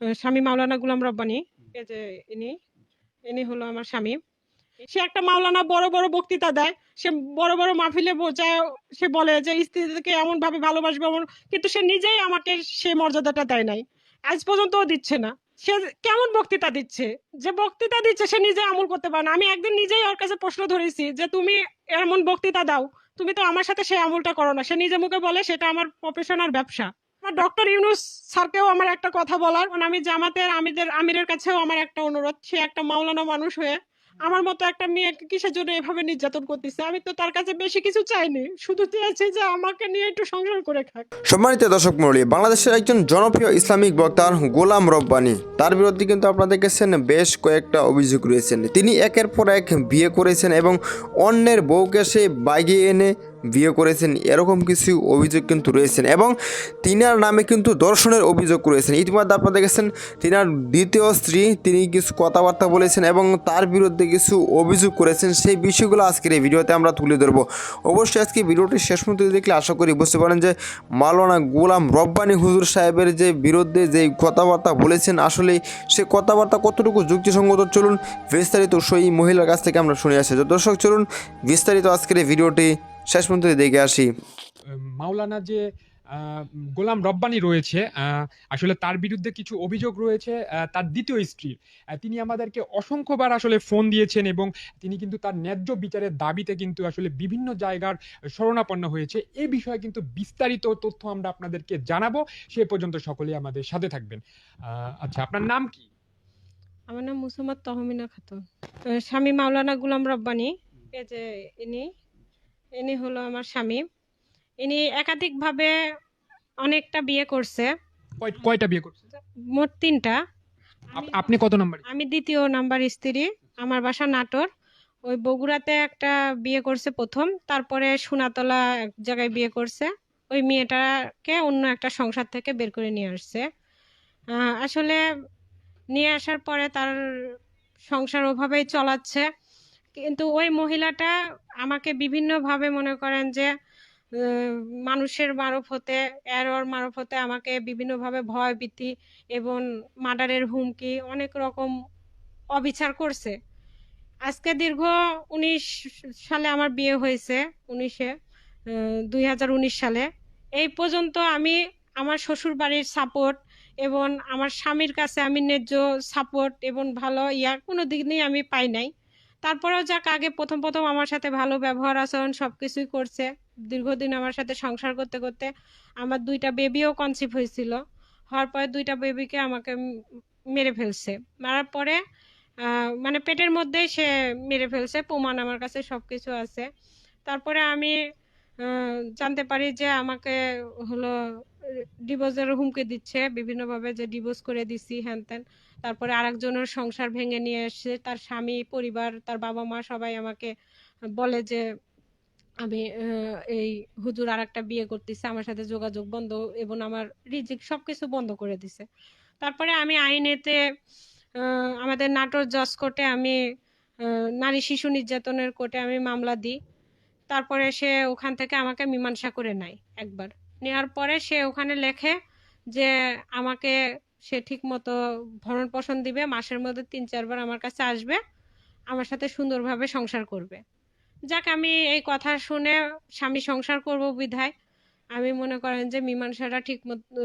স্বামী মাওলানা গুলাম রব্বানি এই যে ইনি ইনি হলো আমার স্বামী। সে একটা মাওলানা বড় বড় বক্তৃতা দেয় সে বড় বড় মাহফিলে বোঝায় সে বলে যে স্ত্রীকে এমন ভাবে ভালোবাসবে এমন কিন্তু সে নিজেই আমাকে সেই মর্যাদাটা দেয় নাই। আজ পর্যন্তও দিচ্ছে না। সে কেমন বক্তৃতা দিচ্ছে? যে বক্তৃতা দিচ্ছে সে নিজে আমল করতে পারে না। আমি একদিন নিজেই ওর কাছে প্রশ্ন ধরেছি যে তুমি এমন বক্তৃতা দাও তুমি তো আমার সাথে সে আমলটা করো না। সে নিজে মুখে বলে সেটা আমার প্রফেশনাল ব্যবসা। আমার ডক্টর ইউনুস স্যারকেও আমার একটা কথা বলার। মানে আমি জামাতের আমিদের, আমিরের কাছেও আমার একটা অনুরোধ, সে একটা মাওলানা মানুষ হয়ে আমার মতো একটা মেয়েকে কিসের জন্য এভাবে নির্যাতন করতেছে? আমি তো তার কাছে বেশি কিছু চাইনি, শুধু চেয়েছি যে আমাকে নিয়ে একটু সংসার করে খাক। সম্মানিত দর্শক মন্ডলী বাংলাদেশের একজন জনপ্রিয় ইসলামিক বক্তা গোলাম রব্বানি, তার বিরুদ্ধে কিন্তু আপনারা দেখেছেন বেশ কয়েকটা অভিযোগ রয়েছেন তিনি একের পর এক বিয়ে করেছেন এবং অন্যের বউকে সে বাইগে এনে বিয়ে করেছেন, এরকম কিছু অভিযোগ কিন্তু রয়েছেন এবং তিনার নামে কিন্তু দর্শনের অভিযোগ রয়েছেন। ইতিমধ্যে আপনারা দেখেছেন, তিনার দ্বিতীয় স্ত্রী, তিনি কিছু কথাবার্তা বলেছেন এবং তার বিরুদ্ধে কিছু অভিযোগ করেছেন। সেই বিষয়গুলো আজকের এই ভিডিওতে আমরা তুলে ধরবো। অবশ্যই আজকে ভিডিওটি শেষ পর্যন্ত দেখলে আশা করি বুঝতে পারেন যে মাওলানা গোলাম রব্বানি হুজুর সাহেবের যে বিরুদ্ধে যে কথাবার্তা বলেছেন, আসলে সে কথাবার্তা কতটুকু যুক্তিসঙ্গত চলুন বিস্তারিত সেই মহিলার কাছ থেকে আমরা শুনে আসি। দর্শক, চলুন বিস্তারিত আজকের এই ভিডিওটি শেষ পর্যন্ত দেখে আসি। মাওলানা যে গোলাম রব্বানি রয়েছে আসলে তার বিরুদ্ধে কিছু অভিযোগ রয়েছে তার দ্বিতীয় স্ত্রীর। আহ, তিনি আমাদেরকে অসংখ্যবার আসলে ফোন দিয়েছেন এবং তিনি কিন্তু তার ন্যায্য বিচারের দাবিতে কিন্তু আসলে বিভিন্ন জায়গার শরণাপন্ন হয়েছে। এ বিষয়ে কিন্তু বিস্তারিত তথ্য আমরা আপনাদেরকে জানাব। সে পর্যন্ত সকলেই আমাদের সাথে থাকবেন। আচ্ছা আপনার নাম কি? আমার নাম মুসাম্মদ তহমিনা খাতুন। স্বামী মাওলানা গুলাম রব্বানি এই যে ইনি। ইনি হলো আমার স্বামী। ইনি একাধিকভাবে অনেকটা বিয়ে করছে। কয়টা বিয়ে করছেন মোট তিনটা। আপনি কত নম্বর? আমি দ্বিতীয় নাম্বার স্ত্রী আমার বাসা নাটোর। ওই বগুড়াতে একটা বিয়ে করছে প্রথম তারপরে সোনাতলা এক জায়গায় বিয়ে করছে। ওই মেয়েটাকে অন্য একটা সংসার থেকে বের করে নিয়ে আসছে। আসলে নিয়ে আসার পরে তার সংসার ওভাবেই চলাচ্ছে। কিন্তু ওই মহিলাটা আমাকে বিভিন্নভাবে মনে করেন যে মানুষের মারফতে, এরর মারফতে আমাকে বিভিন্নভাবে ভয় ভীতি এবং মার্ডারের হুমকি অনেক রকম অবিচার করছে। আজকে দীর্ঘ উনিশ সালে আমার বিয়ে হয়েছে, উনিশে দুই হাজার উনিশ সালে। এই পর্যন্ত আমি আমার শ্বশুর বাড়ির সাপোর্ট এবং আমার স্বামীর কাছে আমি ন্যায্য সাপোর্ট এবং ভালো ইয়া কোনো দিনই আমি পাই নাই। তারপরেও যাক, আগে প্রথম প্রথম আমার সাথে ভালো ব্যবহার আচরণ সব কিছুই করছে। দীর্ঘদিন আমার সাথে সংসার করতে করতে আমার দুইটা বেবিও কনসিভ হয়েছিল। হওয়ার পরে দুইটা বেবিকে আমাকে মেরে ফেলছে। মারার পরে মানে পেটের মধ্যেই সে মেরে ফেলছে, প্রমাণ আমার কাছে সব কিছু আছে। তারপরে আমি জানতে পারি যে আমাকে হলো ডিভোর্সের হুমকি দিচ্ছে, বিভিন্নভাবে যে ডিভোর্স করে দিছি, হ্যান ত্যান। তারপরে আরেকজনের সংসার ভেঙে নিয়ে এসছে তার স্বামী, পরিবার, তার বাবা মা সবাই আমাকে বলে যে, আমি এই হুজুর আর একটা বিয়ে করতেছে, আমার সাথে যোগাযোগ বন্ধ এবং আমার রিজিক সবকিছু বন্ধ করে দিছে। তারপরে আমি আইনেতে আমাদের নাটোর জজ কোর্টে আমি নারী শিশু নির্যাতনের কোর্টে আমি মামলা দিই। তারপরে সে ওখান থেকে আমাকে মীমাংসা করে নেয় একবার। নেওয়ার পরে সে ওখানে লেখে যে আমাকে সে ঠিক মতো ভরণ পোষণ দিবে, মাসের মধ্যে তিন, চারবার আমার কাছে আসবে, আমার সাথে সুন্দরভাবে সংসার করবে। যাক, আমি এই কথা শুনে স্বামী সংসার করব বিধায়। আমি মনে করেন যে মীমাংসাটা ঠিক মতো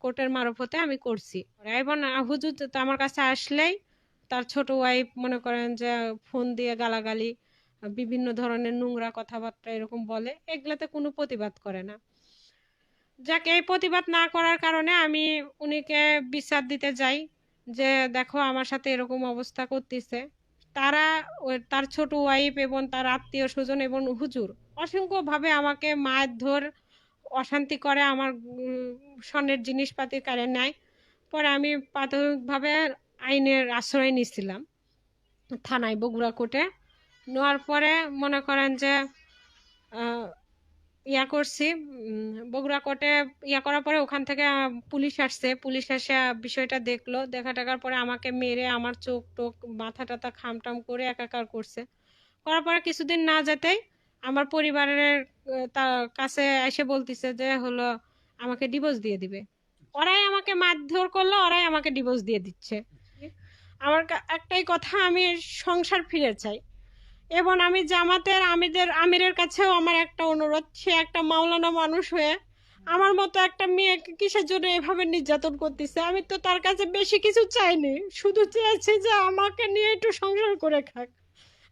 কোর্টের মারফতে আমি করছি। এবং হুজুর তো আমার কাছে আসলেই তার ছোট ওয়াইফ মনে করেন যে ফোন দিয়ে গালাগালি বিভিন্ন ধরনের নোংরা কথাবার্তা এরকম বলে, এগুলাতে কোনো প্রতিবাদ করে না। যাক, এই প্রতিবাদ না করার কারণে আমি উনিকে বিচার দিতে যাই যে, দেখো আমার সাথে এরকম অবস্থা করতেছে। তারা তার ছোট ওয়াইফ এবং তার আত্মীয় স্বজন এবং হুজুর অসংখ্যভাবে আমাকে মায়ের ধর অশান্তি করে আমার স্বর্ণের জিনিসপাতি কারে নেয়। পরে আমি প্রাথমিকভাবে আইনের আশ্রয় নিয়েছিলাম থানায় বগুড়া কোর্টে। নেওয়ার পরে মনে করেন যে ইয়া করছি বগুড়া কোর্টে ইয়া করার পরে ওখান থেকে পুলিশ আসছে। পুলিশ এসে বিষয়টা দেখল। দেখা টাকার পরে আমাকে মেরে আমার চোখ টোক মাথা টাথা খামটাম করে একাকার করছে। করার পরে কিছুদিন না যেতেই আমার পরিবারের তার কাছে এসে বলতেছে যে, হলো, আমাকে ডিভোর্স দিয়ে দিবে। ওরাই আমাকে মারধর করল, ওরাই আমাকে ডিভোর্স দিয়ে দিচ্ছে। আমার একটাই কথা, আমি সংসার ফিরে চাই। এবং আমি জামাতের আমিদের, আমিরের কাছেও আমার একটা অনুরোধ, সে একটা মাওলানা মানুষ হয়ে আমার মতো একটা মেয়েকে কিসের জন্য এভাবে নির্যাতন করতেছে? আমি তো তার কাছে বেশি কিছু চাইনি, শুধু চেয়েছি যে আমাকে নিয়ে একটু সংসার করে খাক।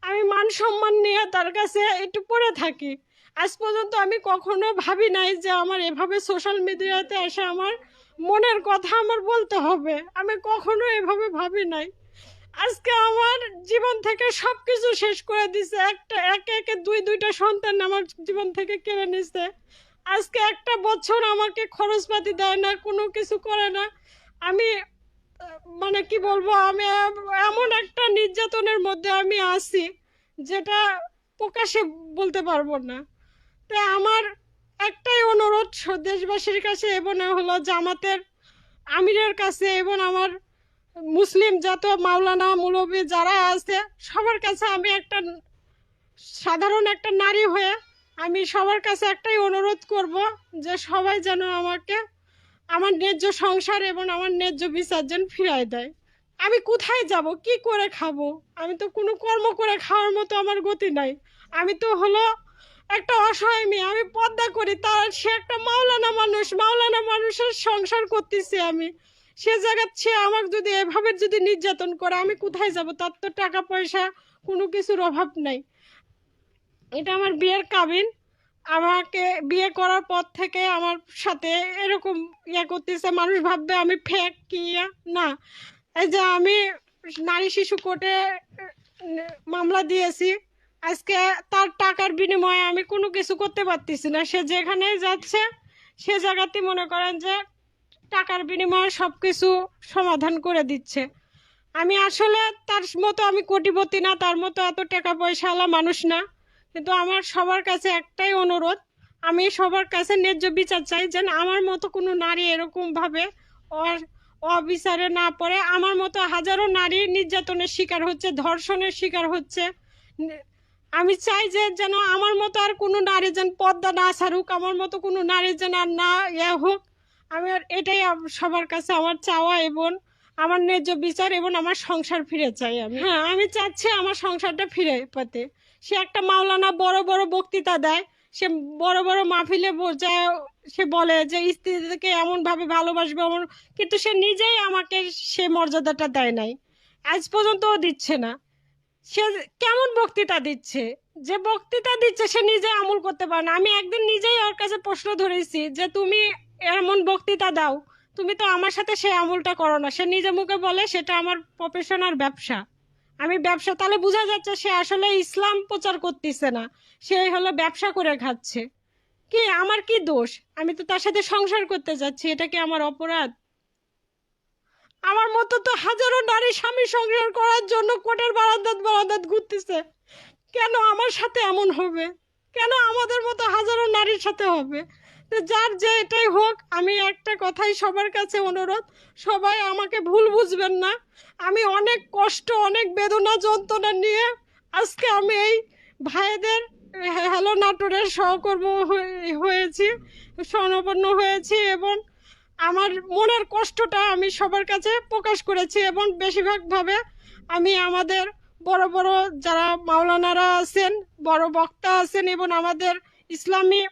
আমি মান সম্মান নিয়ে তার কাছে একটু পড়ে থাকি। আজ পর্যন্ত আমি কখনো ভাবি নাই যে আমার এভাবে সোশ্যাল মিডিয়াতে এসে আমার মনের কথা আমার বলতে হবে। আমি কখনো এভাবে ভাবি নাই। আজকে আমার জীবন থেকে সব কিছু শেষ করে দিছে। একটা, একে একে দুই, দুইটা সন্তান আমার জীবন থেকে কেড়ে নিছে। আজকে একটা বছর আমাকে খরচপাতি দেয় না, কোনো কিছু করে না। আমি মানে কি বলব, আমি এমন একটা নির্যাতনের মধ্যে আমি আছি, যেটা প্রকাশে বলতে পারব না। তাই আমার একটাই অনুরোধ, দেশবাসীর কাছে এবং হলো জামাতের আমিরের কাছে এবং আমার মুসলিম যত মাওলানা মুলবি যারা আছে, সবার কাছে আমি একটা সাধারণ একটা নারী হয়ে আমি সবার কাছে একটাই অনুরোধ করব যে সবাই যেন আমাকে আমার ন্যায্য সংসার এবং আমার ন্যায্য বিচার যেন ফিরায় দেয়। আমি কোথায় যাব? কি করে খাব? আমি তো কোনো কর্ম করে খাওয়ার মতো আমার গতি নাই। আমি তো হলো একটা অসহায় মেয়ে। আমি পদ্মা করি, তার সে একটা মাওলানা মানুষ। মাওলানা মানুষের সংসার করতেছি আমি। সে জায়গা সে আমাকে যদি এভাবে যদি নির্যাতন করে, আমি কোথায় যাব? তার তো টাকা পয়সা কোনো কিছুর অভাব নাই। এটা আমার বিয়ের কাবিন। আমাকে বিয়ে করার পর থেকে আমার সাথে এরকম ইয়ে করতেছে, মানুষ ভাববে আমি ফেক কি। না। এই যে আমি নারী শিশু কোর্টে মামলা দিয়েছি। আজকে তার টাকার বিনিময়ে আমি কোনো কিছু করতে পারতেছি না। সে যেখানে যাচ্ছে, সে জায়গাতে মনে করেন যে টাকার বিনিময়ে সব কিছু সমাধান করে দিচ্ছে। আমি আসলে তার মতো আমি কোটিপতি না, তার মতো এত টাকা পয়সাওয়ালা মানুষ না। কিন্তু আমার সবার কাছে একটাই অনুরোধ, আমি সবার কাছে ন্যায্য বিচার চাই যেন আমার মতো কোনো নারী এরকমভাবে অবিচারে না পড়ে। আমার মতো হাজারো নারী নির্যাতনের শিকার হচ্ছে, ধর্ষণের শিকার হচ্ছে। আমি চাই যে যেন আমার মতো আর কোনো নারী যেন পদ্মা না ছাড়ুক, আমার মতো কোনো নারী যেন আর না ইয়ে হোক। আমি আর এটাই সবার কাছে আমার চাওয়া এবং আমার ন্যায্য বিচার এবং আমার সংসার ফিরে চাই আমি। হ্যাঁ আমি চাচ্ছি আমার সংসারটা ফিরে পেতে। সে একটা মাওলানা বড় বড় বক্তৃতা দেয়। সে বড় বড় মাহফিলে বোঝায়, সে বলে যে স্ত্রীকে এমন ভাবে ভালোবাসবে এমন, কিন্তু সে নিজেই আমাকে সে মর্যাদাটা দেয় নাই। আজ পর্যন্ত ও দিচ্ছে না। সে কেমন বক্তৃতা দিচ্ছে? যে বক্তৃতা দিচ্ছে সে নিজে আমল করতে পারে না। আমি একদিন নিজেই ওর কাছে প্রশ্ন ধরেছি যে তুমি এমন বক্তৃতা দাও। তুমি তো আমার সাথে সে আমলটা করো না। সে নিজে মুখে বলে সেটা আমার প্রফেশনাল ব্যবসা। আমি ব্যবসা, তাহলে বোঝা যাচ্ছে সে আসলে ইসলাম প্রচার করতেছে না। সে হলো ব্যবসা করে খাচ্ছে। কি, আমার কি দোষ? আমি তো তার সাথে সংসার করতে যাচ্ছি, এটা কি আমার অপরাধ? আমার মতো তো হাজারো নারী স্বামী সংসার করার জন্য কোটের বারান্দাত বারান্দাত ঘুরতেছে। কেন আমার সাথে এমন হবে? কেন আমাদের মতো হাজারো নারীর সাথে হবে? তো যার যে এটাই হোক, আমি একটা কথাই সবার কাছে অনুরোধ, সবাই আমাকে ভুল বুঝবেন না। আমি অনেক কষ্ট, অনেক বেদনা, যন্ত্রণা নিয়ে আজকে আমি এই ভাইদের হ্যালো নাটোরের সহকর্ম হয়ে- হয়েছি, স্বর্ণপন্ন হয়েছি এবং আমার মনের কষ্টটা আমি সবার কাছে প্রকাশ করেছি এবং বেশিরভাগভাবে আমি আমাদের বড় বড় যারা মাওলানারা আছেন, বড় বক্তা আছেন এবং আমাদের ইসলামী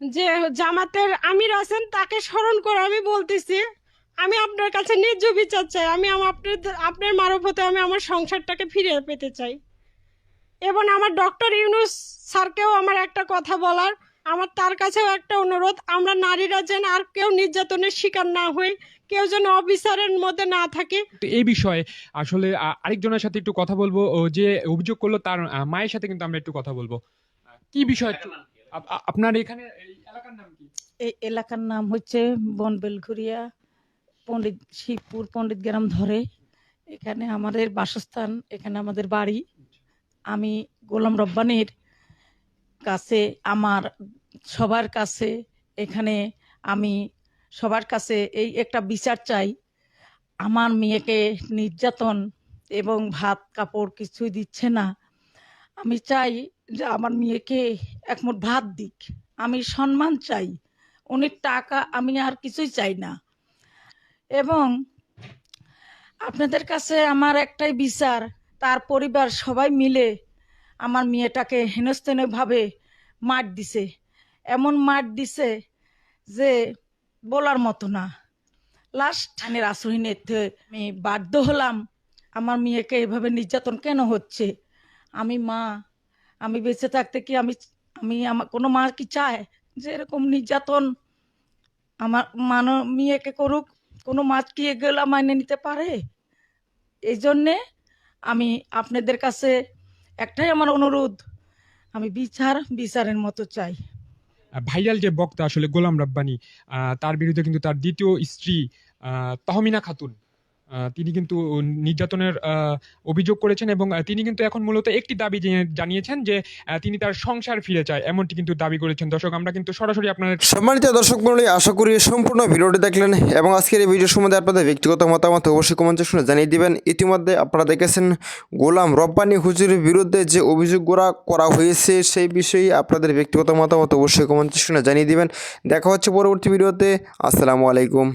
যে জামাতের আমির আছেন তাকে স্মরণ করে আমি বলতেছি আমি আপনার কাছে ন্যায্য বিচার চাই। আমি আমার আপনার আপনার মারফতে আমি আমার সংসারটাকে ফিরে পেতে চাই। এবং আমার ডক্টর ইউনুস স্যারকেও আমার একটা কথা বলার আমার তার কাছেও একটা অনুরোধ আমরা নারীরা যেন আর কেউ নির্যাতনের শিকার না হই কেউ যেন অফিসারের মধ্যে না থাকে। এই বিষয়ে আসলে আরেকজনের সাথে একটু কথা বলব ও যে অভিযোগ করল তার মায়ের সাথে কিন্তু আমরা একটু কথা বলব। কি বিষয়? আপনার এখানে এই এলাকার নাম কি? এই এলাকার নাম হচ্ছে বনবেলঘুরিয়া পণ্ডিত শিবপুর, পণ্ডিত গ্রাম ধরে। এখানে আমাদের বাসস্থান, এখানে আমাদের বাড়ি। আমি গোলাম রব্বানির কাছে, আমার সবার কাছে, এখানে আমি সবার কাছে এই একটা বিচার চাই। আমার মেয়েকে নির্যাতন এবং ভাত কাপড় কিছুই দিচ্ছে না। আমি চাই যে আমার মেয়েকে একমুঠ ভাত দিক। আমি সম্মান চাই। উনি টাকা আমি আর কিছুই চাই না। এবং আপনাদের কাছে আমার একটাই বিচার, তার পরিবার সবাই মিলে আমার মেয়েটাকে হেনস্থানীয়ভাবে মার দিছে। এমন মার দিছে যে বলার মতো না। লাস্ট আনের আশ্রয়ীতে আমি বাধ্য হলাম। আমার মেয়েকে এভাবে নির্যাতন কেন হচ্ছে? আমি মা, আমি বেঁচে থাকতে কি আমি আমি আমার, কোনো মা কি চায় যে এরকম নির্যাতন আমার মানো, মেয়েকে করুক? কোনো মা কি এগুলো মাইনে নিতে পারে? এই জন্যে আমি আপনাদের কাছে একটাই আমার অনুরোধ, আমি বিচার, বিচারের মতো চাই। ভাইরাল যে বক্তা, আসলে গোলাম রাব্বানি তার বিরুদ্ধে কিন্তু তার দ্বিতীয় স্ত্রী তহমিনা খাতুন। তিনি কিন্তু নির্যাতনের অভিযোগ করেছেন এবং তিনি কিন্তু এখন মূলত একটি দাবি জানিয়েছেন যে তিনি তার সংসার ফিরে চায়, এমনটি কিন্তু দাবি করেছেন। দর্শক, আমরা কিন্তু সরাসরি আপনাদের সম্মানিত দর্শক মন্ডলী আশা করি সম্পূর্ণ ভিডিওটি দেখলেন এবং আজকের এই ভিডিও সম্বন্ধে আপনাদের ব্যক্তিগত মতামত অবশ্যই কমেন্ট সেকশনে জানিয়ে দিবেন। ইতিমধ্যে আপনারা দেখেছেন, গোলাম রব্বানি হুজুরের বিরুদ্ধে যে অভিযোগগুলো করা হয়েছে, সেই বিষয়ে আপনাদের ব্যক্তিগত মতামত অবশ্যই কমেন্ট সেকশনে জানিয়ে দিবেন। দেখা হচ্ছে পরবর্তী ভিডিওতে। আসসালামু আলাইকুম।